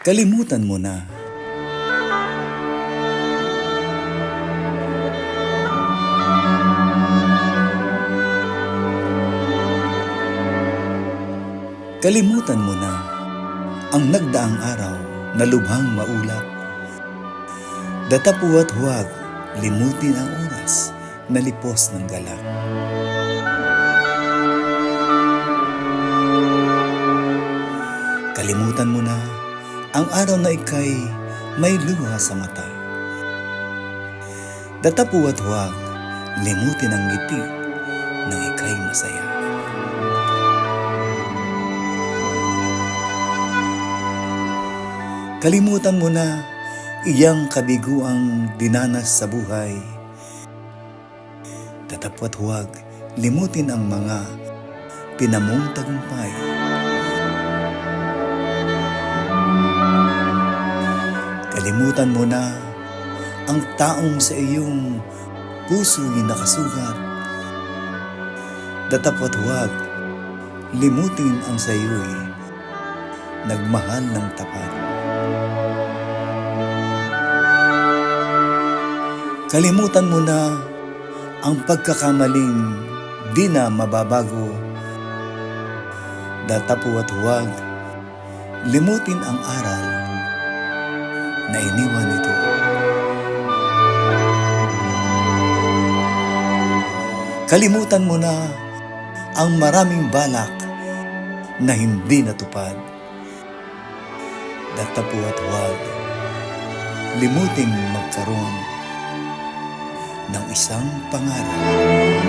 Kalimutan mo na. Kalimutan mo na ang nagdaang araw na lubhang maulap. Datapuat huwag limutin ang oras na lipos ng galak. Ang araw na ikay may luha sa mata. Datapuat huwag limutin ang ngiti ng ikay masaya. Kalimutan mo na iyang kabiguang dinanas sa buhay. Tatapwat huwag limutin ang mga pinamong tagumpay. Kalimutan mo na ang taong sa iyong puso'y nakasugat. Datapwat huwag limutin ang sa iyo'y nagmahal ng tapat. Kalimutan mo na ang pagkakamaling di na mababago. Datapo at huwag, limutin ang aral na iniwan nito. Kalimutan mo na ang maraming balak na hindi natupad. Datapo at huwag, limuting magkaroon ng isang pangarap.